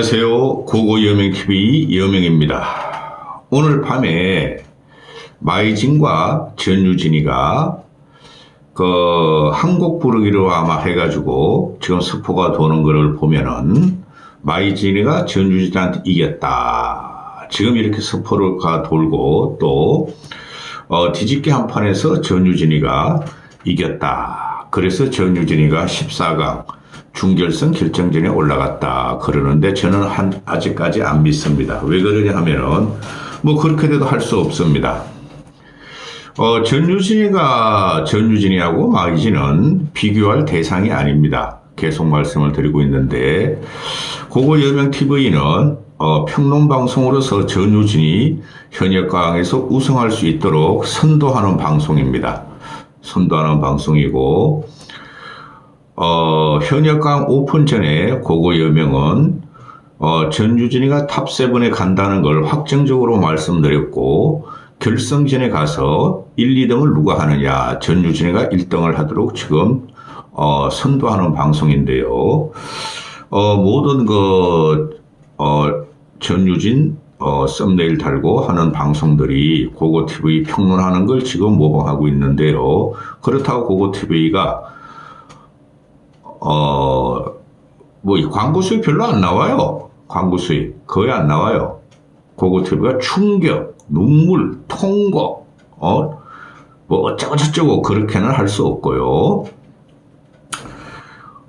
안녕하세요. 고고 여명TV 여명입니다. 오늘 밤에 마이진과 전유진이가 그 한곡 부르기로 아마 해가지고 지금 스포가 도는 거를 보면은 마이진이가 전유진한테 이겼다. 지금 이렇게 스포가 돌고 또 어, 뒤집기 한 판에서 전유진이가 이겼다. 그래서 전유진이가 14강 중결승 결정전에 올라갔다. 그러는데 저는 한, 아직까지 안 믿습니다. 왜 그러냐 하면은 뭐 그렇게 돼도 할 수 없습니다. 어, 전유진이가 전유진이하고 마이진은 비교할 대상이 아닙니다. 계속 말씀을 드리고 있는데 고고 여명 TV는 어, 평론 방송으로서 전유진이 현역 강에서 우승할 수 있도록 선도하는 방송입니다. 선도하는 방송이고 어, 현역강 오픈 전에 고고 여명은 어, 전유진이가 탑7에 간다는 걸 확정적으로 말씀드렸고 결승전에 가서 1, 2등을 누가 하느냐 전유진이가 1등을 하도록 지금 어, 선도하는 방송인데요. 어, 모든 그 어, 전유진 어, 썸네일 달고 하는 방송들이 고고TV 평론하는 걸 지금 모방하고 있는데요. 그렇다고 고고TV가 어, 뭐, 이 광고 수익 별로 안 나와요. 광고 수익. 거의 안 나와요. 고고TV가 충격, 눈물, 통곡, 어, 뭐, 어쩌고 저쩌고 그렇게는 할 수 없고요.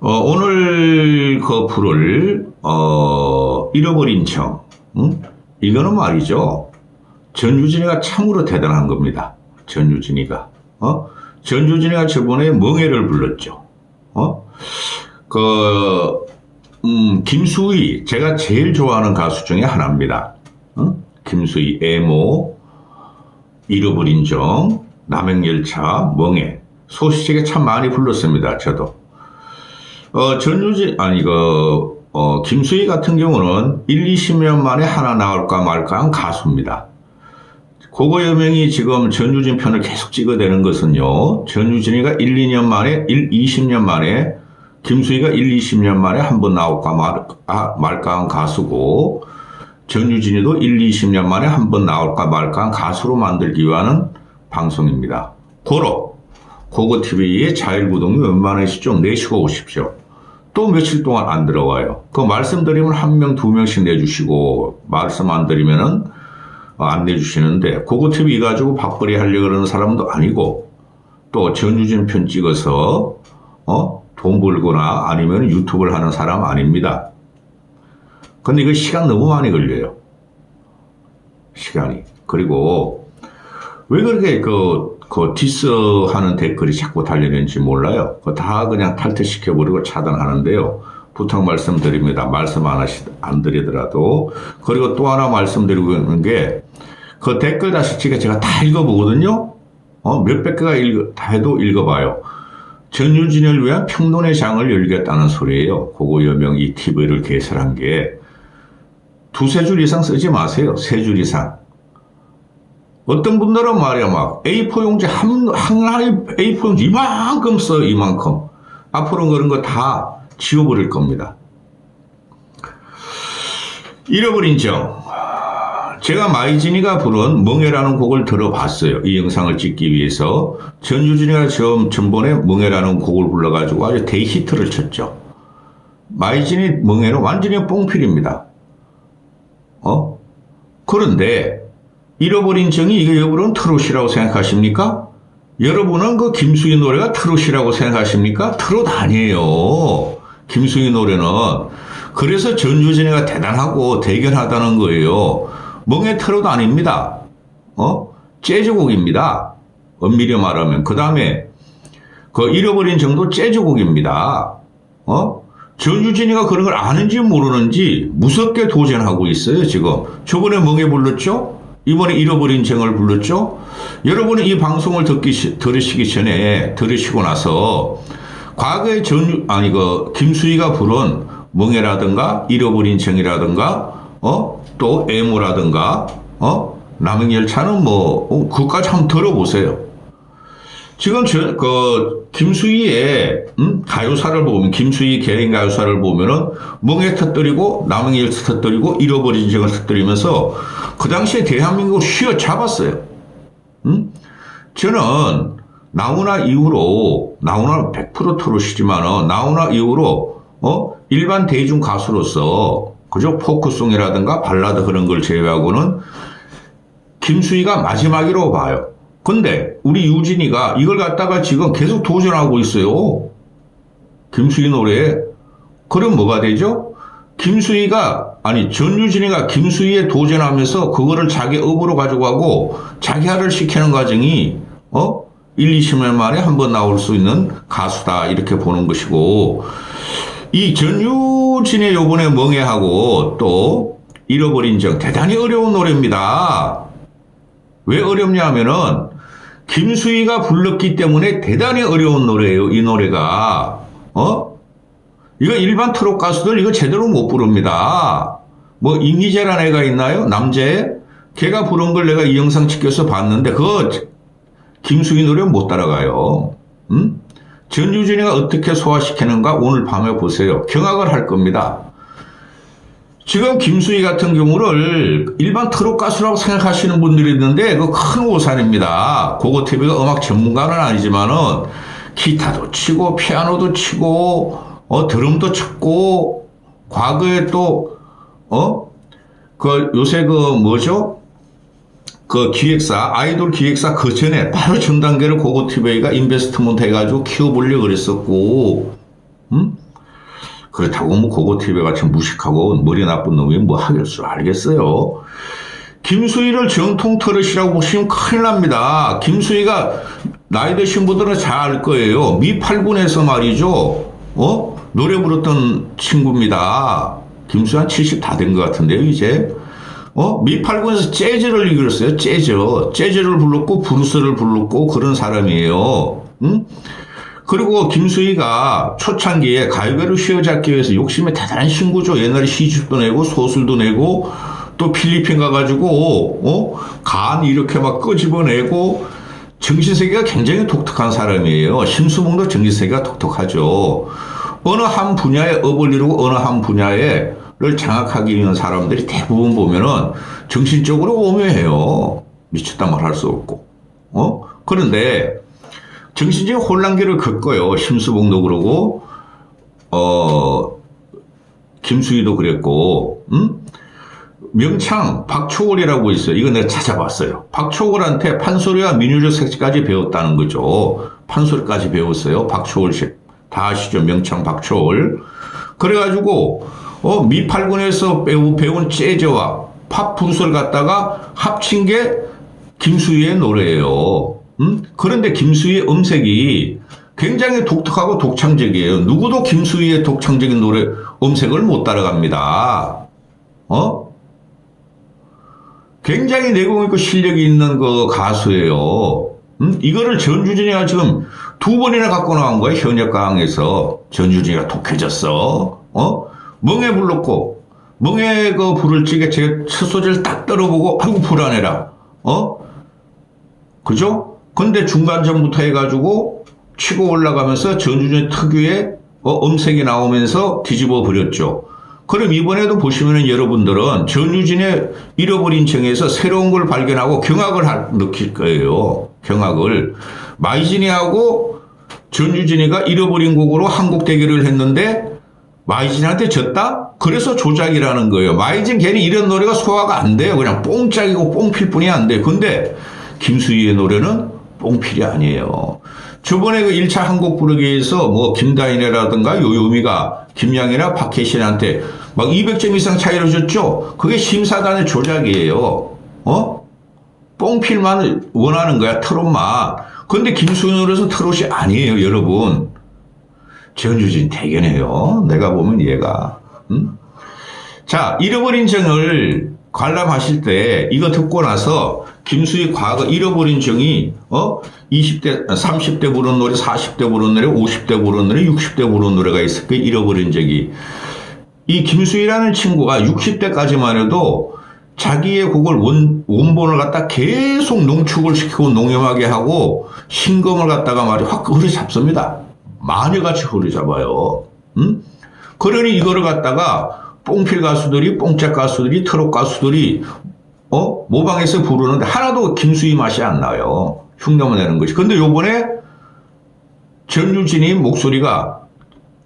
어, 오늘 그 불을, 어, 잃어버린 청, 응? 이거는 말이죠. 전유진이가 참으로 대단한 겁니다. 전유진이가. 어? 전유진이가 저번에 멍해를 불렀죠. 어? 그, 음, 김수희, 제가 제일 좋아하는 가수 중에 하나입니다. 어? 김수희, 애모, 잃어버린 정, 남행열차, 멍해. 소시적에 참 많이 불렀습니다, 저도. 어, 전유진, 아니, 그, 어, 김수희 같은 경우는 1, 20년 만에 하나 나올까 말까 한 가수입니다. 고거 여명이 지금 전유진 편을 계속 찍어대는 것은요, 전유진이가 1, 2년 만에, 1, 20년 만에, 김수희가 1, 20년 만에 한 번 나올까 말, 아, 말까 한 가수고, 전유진이도 1, 20년 만에 한 번 나올까 말까 한 가수로 만들기 위한 방송입니다. 고로, 고고TV의 자율구동이 웬만하시죠? 내시고 오십시오. 또 며칠 동안 안 들어와요. 그 말씀드리면 한 명, 두 명씩 내주시고, 말씀 안 드리면은 어, 안 내주시는데, 고고TV 가지고 밥벌이 하려고 그러는 사람도 아니고, 또 전유진 편 찍어서, 어? 돈 벌거나 아니면 유튜브를 하는 사람 아닙니다. 근데 이거 시간 너무 많이 걸려요. 시간이. 그리고, 왜 그렇게 그, 그 디스 하는 댓글이 자꾸 달리는지 몰라요. 다 그냥 탈퇴시켜버리고 차단하는데요. 부탁 말씀드립니다. 말씀 안 하시, 안 드리더라도. 그리고 또 하나 말씀드리고 있는 게, 그 댓글 다시치가 제가 다 읽어보거든요? 어, 몇백 개가 읽어, 다 해도 읽어봐요. 전유진을 위한 평론의 장을 열겠다는 소리예요. 그거 여명 이 TV를 개설한 게. 두세 줄 이상 쓰지 마세요. 세 줄 이상. 어떤 분들은 말이야, 막, A4 용지 한, 하나의 A4 용지 이만큼 써, 이만큼. 앞으로 그런 거 다 지워버릴 겁니다. 잃어버린 정. 제가 마이진이가 부른 멍해라는 곡을 들어봤어요. 이 영상을 찍기 위해서. 전유진이가 처음 전번에 멍해라는 곡을 불러가지고 아주 대히트를 쳤죠. 마이진이 멍해는 완전히 뽕필입니다. 어? 그런데 잃어버린 정이 이게 여러분은 트롯이라고 생각하십니까? 여러분은 그 김수희 노래가 트롯이라고 생각하십니까? 트롯 아니에요. 김수희 노래는. 그래서 전유진이가 대단하고 대견하다는 거예요. 멍해 트롯 아닙니다. 어? 재즈곡입니다. 엄밀히 말하면. 그 다음에 그 잃어버린 정도 재즈곡입니다. 어? 전유진이가 그런 걸 아는지 모르는지 무섭게 도전하고 있어요, 지금. 저번에 멍해 불렀죠? 이번에 잃어버린 정을 불렀죠? 여러분이 이 방송을 듣기, 들으시기 전에, 들으시고 나서, 과거에 전, 아니, 그, 김수희가 부른 멍해라든가, 잃어버린 정이라든가, 어? 또 애모라든가, 어? 남행열차는 뭐, 어, 그까지 한번 들어보세요. 지금 저, 그, 김수희의, 음? 가요사를 보면, 김수희 개인 가요사를 보면은, 멍에 터뜨리고, 일 터뜨리고, 잃어버린 적을 터뜨리면서, 그 당시에 대한민국을 휘어 잡았어요. 음? 저는, 나훈아 이후로, 나훈아 100% 트롯이지만은, 나훈아 이후로, 어? 일반 대중 가수로서, 그죠? 포크송이라든가 발라드 그런 걸 제외하고는, 김수희가 마지막이라고 봐요. 근데 우리 유진이가 이걸 갖다가 지금 계속 도전하고 있어요. 김수희 노래에. 그럼 뭐가 되죠? 김수희가 아니 전유진이가 김수희에 도전하면서 그거를 자기 업으로 가져가고 자기화를 시키는 과정이 어? 1, 20년 만에 한 번 나올 수 있는 가수다 이렇게 보는 것이고 이 전유진의 요번에 멍해하고 또 잃어버린 적 대단히 어려운 노래입니다. 왜 어렵냐 하면은 김수희가 불렀기 때문에 대단히 어려운 노래예요. 이 노래가 어? 이거 일반 트롯 가수들 이거 제대로 못 부릅니다. 뭐 이미재라는 애가 있나요? 남재? 걔가 부른 걸 내가 이 영상 찍혀서 봤는데 그거 김수희 노래 못 따라가요. 음? 전유진이가 어떻게 소화시키는가 오늘 밤에 보세요. 경악을 할 겁니다. 지금 김수희 같은 경우를 일반 트롯 가수라고 생각하시는 분들이 있는데 그 큰 오산입니다. 고고 TV가 음악 전문가는 아니지만은 기타도 치고 피아노도 치고 어 드럼도 쳤고 과거에 또어그 요새 그 뭐죠? 그 기획사 아이돌 기획사 그 전에 바로 전 단계를 고고 TV가 인베스트먼트 해가지고 키워보려고 그랬었고 음? 그렇다고 뭐 고고 TV 같이 무식하고 머리 나쁜 놈이 뭐 하겠어 알겠어요. 김수희를 정통 트롯이라고 보시면 큰일 납니다. 김수희가 나이 드신 분들은 잘 알 거예요. 미8군에서 말이죠. 어? 노래 부르던 친구입니다. 김수희 한 70 다 된 것 같은데요, 이제. 어? 미8군에서 재즈를 이끌었어요. 재즈. 재즈를 불렀고, 브루스를 불렀고, 그런 사람이에요. 응? 그리고 김수희가 초창기에 가요계를 휘어잡기 위해서 욕심이 대단한 신구죠. 옛날에 시집도 내고 소설도 내고 또 필리핀 가가지고 어? 간 이렇게 막 끄집어내고 정신세계가 굉장히 독특한 사람이에요. 심수봉도 정신세계가 독특하죠. 어느 한 분야에 업을 이루고 어느 한 분야에 를 장악하기 위한 사람들이 대부분 보면은 정신적으로 오묘해요. 미쳤다 말할 수 없고. 어? 그런데 정신적인 혼란기를 겪어요. 심수봉도 그러고, 어, 김수희도 그랬고, 음? 명창 박초월이라고 있어요. 이거 내가 찾아봤어요. 박초월한테 판소리와 민요적 색까지 배웠다는 거죠. 판소리까지 배웠어요. 박초월 씨. 다 아시죠? 명창 박초월. 그래가지고, 어, 미팔군에서 배우, 배운 재즈와 팝 브루스를 갖다가 합친 게 김수희의 노래예요. 음? 그런데 김수희의 음색이 굉장히 독특하고 독창적이에요. 누구도 김수희의 독창적인 노래 음색을 못 따라갑니다. 어? 굉장히 내공 있고 실력이 있는 그 가수예요. 음? 이거를 전주진이가 지금 두 번이나 갖고 나온 거예요. 현역 강에서 전주진이가 독해졌어. 어? 멍에 불렀고 멍에 그 불을 찌게 제첫 소리를 딱 들어보고 아이고 불안해라. 어? 그죠? 근데 중간전부터 해가지고 치고 올라가면서 전주전 특유의 어, 음색이 나오면서 뒤집어 버렸죠. 그럼 이번에도 보시면은 여러분들은 전유진의 잃어버린 정에서 새로운 걸 발견하고 경악을 할- 느낄 거예요. 경악을. 마이진이하고 전유진이가 잃어버린 곡으로 한국 대결을 했는데 마이진한테 졌다? 그래서 조작이라는 거예요. 마이진 괜히 이런 노래가 소화가 안 돼요. 그냥 뽕짝이고 뽕필 뿐이 안 돼. 근데 김수희의 노래는 뽕필이 아니에요. 저번에 그 1차 한곡 부르기에서 뭐 김다인이라든가 요요미가 김양이나 박혜신한테 막 200점 이상 차이로 줬죠? 그게 심사단의 조작이에요. 어? 뽕필만 원하는 거야, 트롯만. 근데 김수희 노래는 트롯이 아니에요, 여러분. 전유진 대견해요. 내가 보면 얘가. 음? 자, 잃어버린 정을 관람하실 때 이거 듣고 나서 김수희 과거 잃어버린 정이 어 20대 30대 부른 노래, 40대 부른 노래, 50대 부른 노래, 60대 부른 노래가 있을 그 잃어버린 적이 이 김수희라는 친구가 60대까지만 해도 자기의 그걸 원, 원본을 갖다 계속 농축을 시키고 농염하게 하고 신검을 갖다가 말이 확 흐리 잡습니다. 마녀같이 흐리잡아요. 음? 그러니 이거를 갖다가 뽕필 가수들이 뽕짝 가수들이 트롯 가수들이 어 모방해서 부르는데 하나도 김수희 맛이 안 나요. 흉내만 내는 것이. 근데 요번에 전유진이 목소리가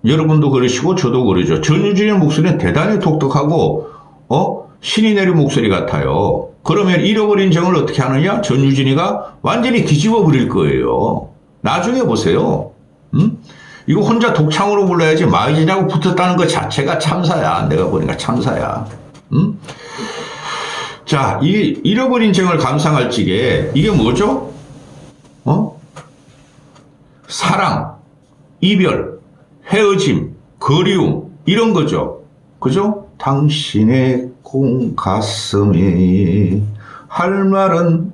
여러분도 그러시고 저도 그러죠. 전유진의 목소리는 대단히 독특하고 어 신이 내린 목소리 같아요. 그러면 잃어버린 정을 어떻게 하느냐? 전유진이가 완전히 뒤집어 버릴 거예요. 나중에 보세요. 음? 이거 혼자 독창으로 불러야지 마이진하고 붙었다는 것 자체가 참사야. 내가 보니까 참사야. 음? 자, 이 잃어버린 정을 감상할 적에 이게 뭐죠? 어? 사랑, 이별, 헤어짐, 그리움 이런 거죠. 그죠? 당신의 공 가슴에 할 말은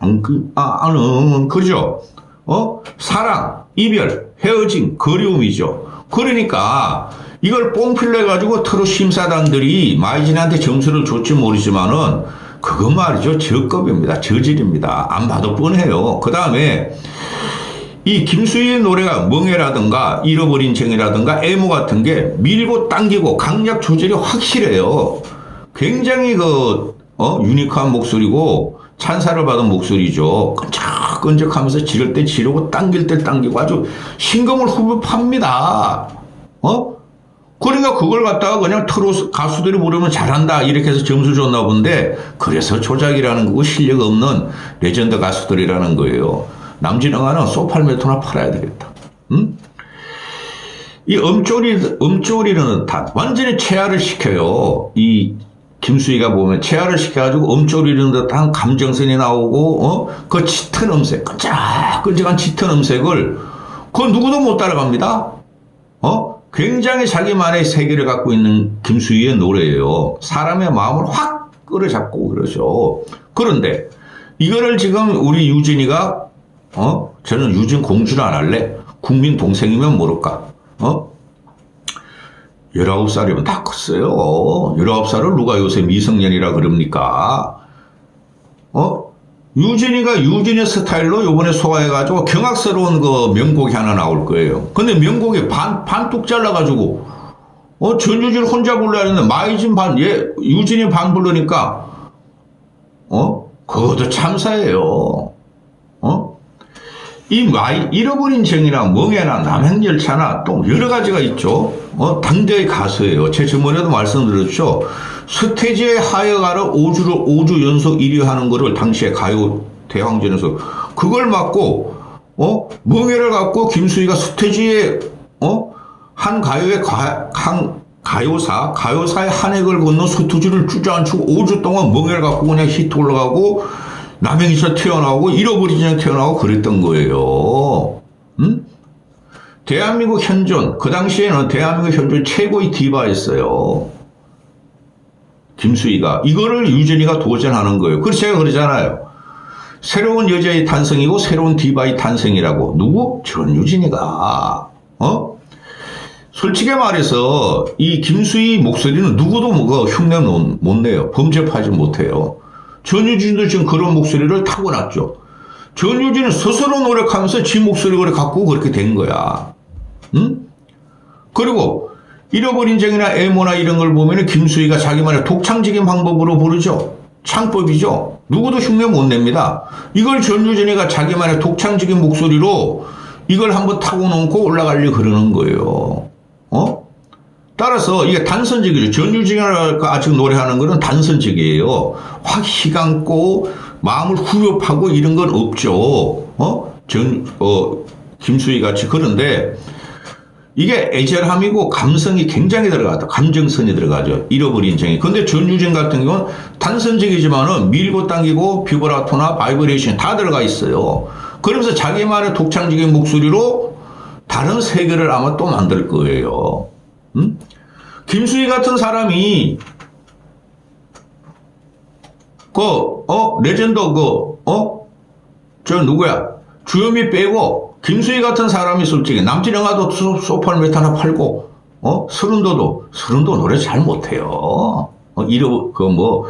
안 그, 아, 아는 그죠? 어? 사랑, 이별, 헤어짐, 그리움이죠. 그러니까 이걸 뽕필내 가지고 트롯 심사단들이 마이진한테 점수를 줬지 모르지만은 그거 말이죠. 저급입니다. 저질입니다. 안 봐도 뻔해요. 그 다음에 이 김수희의 노래가 멍해라든가 잃어버린 정이라든가 애모 같은 게 밀고 당기고 강약 조절이 확실해요. 굉장히 그, 어, 유니크한 목소리고 찬사를 받은 목소리죠. 끈적끈적하면서 지를 때 지르고 당길 때 당기고 아주 신금을 후벼팝니다. 어? 그러니까 그걸 갖다가 그냥 트롯 가수들이 부르면 잘한다 이렇게 해서 점수 줬나 본데 그래서 조작이라는 거고 실력 없는 레전드 가수들이라는 거예요. 남진영아는 소팔메토나 팔아야 되겠다. 응? 이 엄쪼리, 엄쪼리는 다 완전히 체화를 시켜요. 이 김수희가 보면 체화를 시켜가지고 엄쪼리는 듯한 감정선이 나오고, 어? 그 짙은 음색, 끈적끈적한 짙은 음색을 그 누구도 못 따라갑니다. 어? 굉장히 자기만의 세계를 갖고 있는 김수희의 노래예요. 사람의 마음을 확 끌어잡고 그러죠. 그런데 이거를 지금 우리 유진이가 어? 저는 유진 공주를 안 할래. 국민 동생이면 모를까. 어? 19살이면 다 컸어요. 19살을 누가 요새 미성년이라 그럽니까? 어? 유진이가 유진의 스타일로 요번에 소화해가지고 경악스러운 그 명곡이 하나 나올 거예요. 근데 명곡이 반, 반뚝 잘라가지고, 어, 전유진 혼자 불러야 하는데 마이진 반, 얘, 유진이 반 부르니까, 어? 그것도 참사예요. 어? 이 마이, 잃어버린 정이나 멍해나 남행열차나 또 여러 가지가 있죠. 어, 당대의 가수예요. 제 저번에도 말씀드렸죠. 스테이지에 하여가를 5주를 5주 연속 1위 하는 거를 당시에 가요 대왕전에서 그걸 맡고 어 멍해를 갖고 김수희가 스테이지에 어 한 가요의 가, 한 가요사 가요사의 한 획을 걷는 스투지를 주저앉히고 5주 동안 멍해를 갖고 그냥 히트 올라가고 남행에서 태어나고 잃어버리지 않게 태어나고 그랬던 거예요. 음? 대한민국 현존 그 당시에는 대한민국 현존 최고의 디바였어요. 김수희가 이거를 유진이가 도전하는 거예요. 그래서 제가 그러잖아요. 새로운 여자의 탄생이고 새로운 디바의 탄생이라고 누구? 전유진이가 어? 솔직히 말해서 이 김수희 목소리는 누구도 뭐가 흉내 못, 못 내요. 범접하지 못해요. 전유진도 지금 그런 목소리를 타고났죠. 전유진은 스스로 노력하면서 지 목소리를 갖고 그렇게 된 거야. 응? 그리고 잃어버린 정이나 애모나 이런 걸 보면 김수희가 자기만의 독창적인 방법으로 부르죠. 창법이죠. 누구도 흉내 못 냅니다. 이걸 전유진이가 자기만의 독창적인 목소리로 이걸 한번 타고 놓고 올라가려고 그러는 거예요. 어? 따라서 이게 단선적이죠. 전유진이가 지금 노래하는 거는 단선적이에요. 확 희감고 마음을 후벼파고 이런 건 없죠. 어? 전, 어, 김수희 같이 그런데 이게 애절함이고 감성이 굉장히 들어가다. 감정선이 들어가죠. 잃어버린 정이. 근데 전유진 같은 경우는 단선적이지만은 밀고 당기고 비브라토나 바이브레이션 다 들어가 있어요. 그러면서 자기만의 독창적인 목소리로 다른 세계를 아마 또 만들 거예요. 음? 김수희 같은 사람이 그, 어, 레전드 그, 어, 저 누구야? 주현미 빼고 김수희 같은 사람이 솔직히 남진영아도 소- 소팔메트 하나 팔고 어 서른도도 서른도 노래 잘 못해요. 어, 이러 그뭐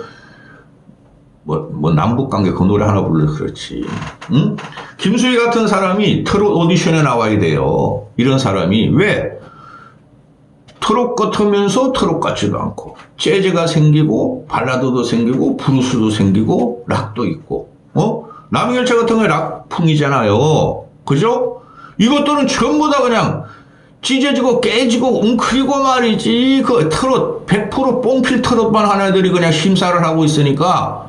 뭐, 뭐, 남북관계 그 노래 하나 불러 그렇지. 응? 김수희 같은 사람이 트롯 오디션에 나와야 돼요. 이런 사람이 왜? 트롯 같으면서 트롯 같지도 않고, 재즈가 생기고, 발라드도 생기고, 브루스도 생기고, 락도 있고, 어? 남경철 같은 건 락풍이잖아요. 그죠? 이것들은 전부 다 그냥 찢어지고 깨지고 웅크리고 말이지. 그 트롯, 100% 뽕필 트롯만 하는 애들이 그냥 심사를 하고 있으니까,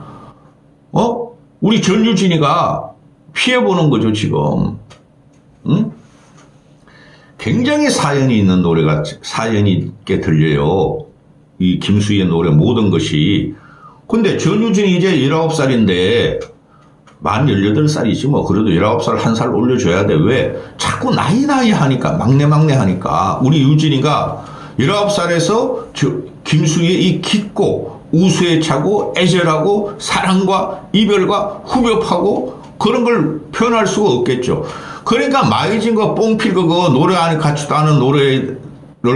어? 우리 전유진이가 피해보는 거죠, 지금. 응? 굉장히 사연이 있는 노래가, 사연이 있게 들려요. 이 김수희의 노래 모든 것이. 근데 전유진이 이제 19살인데, 만 18살이지 뭐 그래도 19살 한 살 올려줘야 돼. 왜? 자꾸 나이 나이 하니까 막내 막내 하니까 우리 유진이가 19살에서 저 김수희의 이 깊고 우수에 차고 애절하고 사랑과 이별과 후벼파고 그런 걸 표현할 수가 없겠죠. 그러니까 마이진과 뽕필 그거 노래 안에 같지도 않은 노래를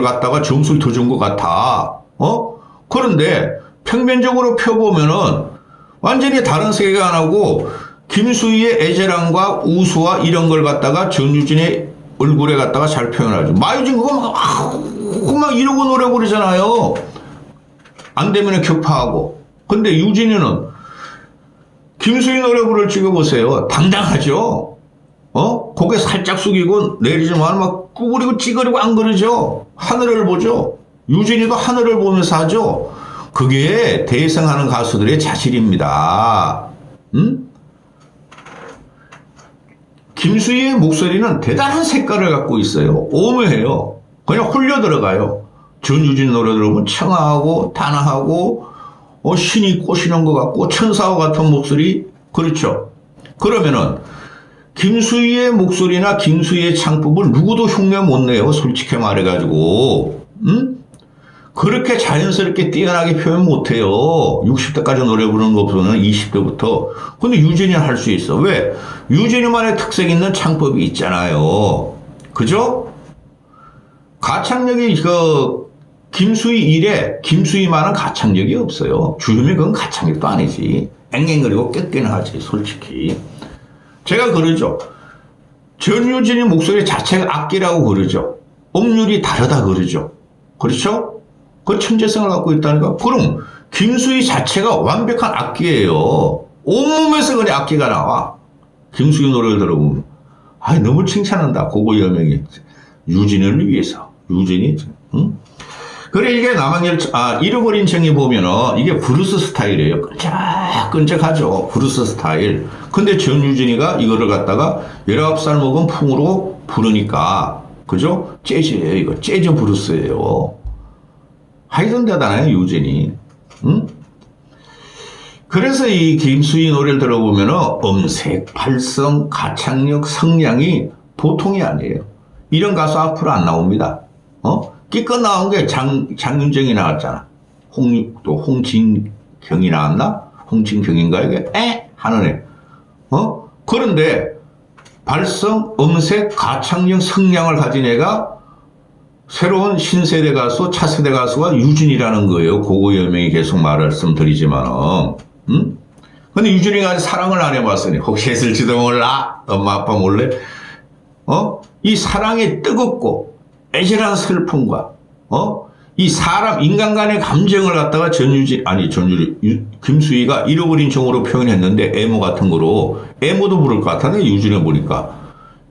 갖다가 점수를 더 준 것 같아. 어? 그런데 평면적으로 펴보면은 완전히 다른 세계관하고 김수희의 애절함과 우수와 이런 걸 갖다가 전유진의 얼굴에 갖다가 잘 표현하죠. 마유진 그거 막, 아우, 막 이러고 노래 부르잖아요. 안 되면 격파하고. 근데 유진이는 김수희 노래 부를 찍어보세요. 당당하죠? 어? 고개 살짝 숙이고 내리지만 막 구부리고 찌그리고 안 그러죠? 하늘을 보죠? 유진이도 하늘을 보면서 하죠? 그게 대성하는 가수들의 자질입니다. 음? 김수희의 목소리는 대단한 색깔을 갖고 있어요. 오묘해요. 그냥 홀려 들어가요. 전유진 노래 들으면 청아하고 단아하고 어, 신이 꼬시는 것 같고 천사와 같은 목소리 그렇죠. 그러면은 김수희의 목소리나 김수희의 창법을 누구도 흉내 못 내요. 솔직히 말해가지고 음? 그렇게 자연스럽게 뛰어나게 표현 못해요. 60대까지 노래 부르는 것보다는 20대부터. 근데 유진이는 할 수 있어. 왜? 유진이만의 특색 있는 창법이 있잖아요. 그죠? 가창력이 그 김수희 일에 김수희만한 가창력이 없어요. 주름이 그건 가창력도 아니지. 앵앵거리고 깼기는 하지 솔직히. 제가 그러죠. 전유진이 목소리 자체가 악기라고 그러죠. 음률이 다르다 그러죠. 그렇죠? 그 천재성을 갖고 있다니까. 그럼 김수희 자체가 완벽한 악기예요. 온몸에서 그냥 악기가 나와. 김수희 노래를 들어보면 아 너무 칭찬한다. 고고 여명이 유진을 위해서 유진이 응? 그래 이게 남한열 아 잃어버린 청이 보면은 이게 브루스 스타일이에요. 끈적끈적하죠. 브루스 스타일. 근데 전유진이가 이거를 갖다가 19살 먹은 풍으로 부르니까 그죠? 재즈예요 이거. 재즈 브루스예요. 하여튼 대단해요, 유진이. 응? 그래서 이 김수희 노래를 들어보면 음색, 발성, 가창력, 성량이 보통이 아니에요. 이런 가수 앞으로 안 나옵니다. 어? 끼껏 나온 게 장, 장윤정이 나왔잖아. 홍, 또 홍진경이 나왔나? 홍진경인가 이게? 에? 하는 애. 어? 그런데 발성, 음색, 가창력, 성량을 가진 애가 새로운 신세대 가수, 차세대 가수가 유진이라는 거예요. 고고 여명이 계속 말씀드리지만은, 음? 근데 유진이가 아직 사랑을 안 해봤으니, 혹시 했을지도 몰라? 엄마, 아빠 몰래? 어? 이 사랑의 뜨겁고, 애절한 슬픔과, 어? 이 사람, 인간 간의 감정을 갖다가 전유진, 아니, 전유진, 유- 김수희가 잃어버린 정으로 표현했는데, 애모 같은 거로, 애모도 부를 것 같아, 내 유진이 보니까.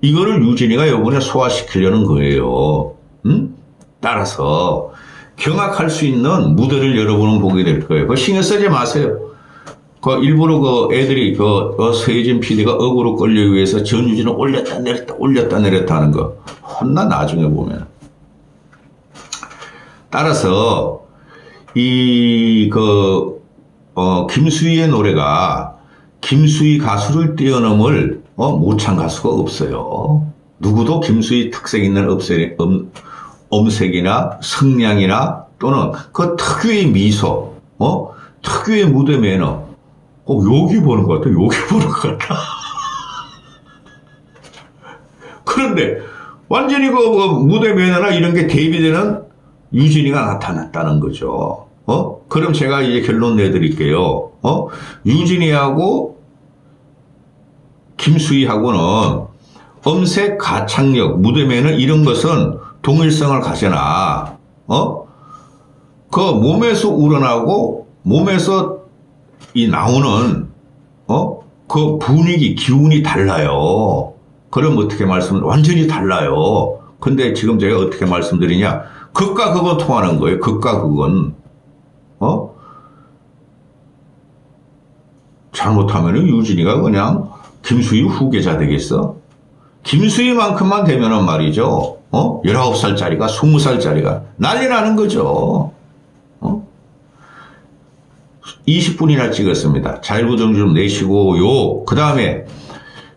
이거를 유진이가 이번에 소화시키려는 거예요. 음? 따라서 경악할 수 있는 무대를 여러분은 보게 될 거예요. 그 신경 쓰지 마세요. 그 일부러 그 애들이 그 어, 서혜진 PD가 억으로 끌려기 위해서 전유진을 올렸다 내렸다 올렸다 내렸다 하는 거 혼나 나중에 보면. 따라서 이그 어, 김수희의 노래가 김수희 가수를 뛰어넘을 어, 모창 가수가 없어요. 누구도 김수희 특색 있는 음색, 음, 음색이나 성량이나 또는 그 특유의 미소, 어? 특유의 무대 매너. 어, 여기 보는 것 같아. 여기 보는 것 같아. 그런데 완전히 그, 그 무대 매너나 이런 게 대비되는 유진이가 나타났다는 거죠. 어? 그럼 제가 이제 결론 내드릴게요. 어? 유진이하고 김수희하고는 엄색 가창력 무대면은 이런 것은 동일성을 가져나 어? 그 몸에서 우러나고 몸에서 이 나오는 어? 그 분위기 기운이 달라요. 그럼 어떻게 말씀 완전히 달라요. 근데 지금 제가 어떻게 말씀드리냐? 극과 극은 통하는 거예요. 극과 극은 어? 잘못하면 유진이가 그냥 김수희 후계자 되겠어? 김수희만큼만 되면은 말이죠. 어? 19살짜리가 20살짜리가 난리 나는 거죠. 어? 20분이나 찍었습니다. 자율구정 좀 내시고요. 그 다음에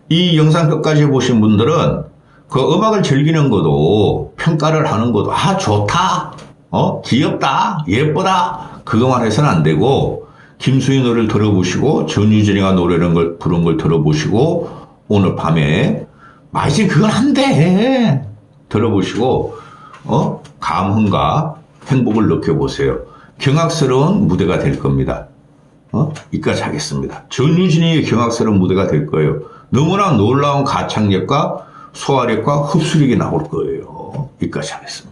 이 영상 끝까지 보신 분들은 그 음악을 즐기는 것도 평가를 하는 것도 아 좋다, 어 귀엽다, 예쁘다 그거만 해서는 안 되고 김수희 노래를 들어보시고 전유진이가 노래는 걸 부른 걸 들어보시고 오늘 밤에 마이진 그건 안 돼. 들어보시고 어 감흥과 행복을 느껴보세요. 경악스러운 무대가 될 겁니다. 어? 이까지 하겠습니다. 전유진이 경악스러운 무대가 될 거예요. 너무나 놀라운 가창력과 소화력과 흡수력이 나올 거예요. 이까지 하겠습니다.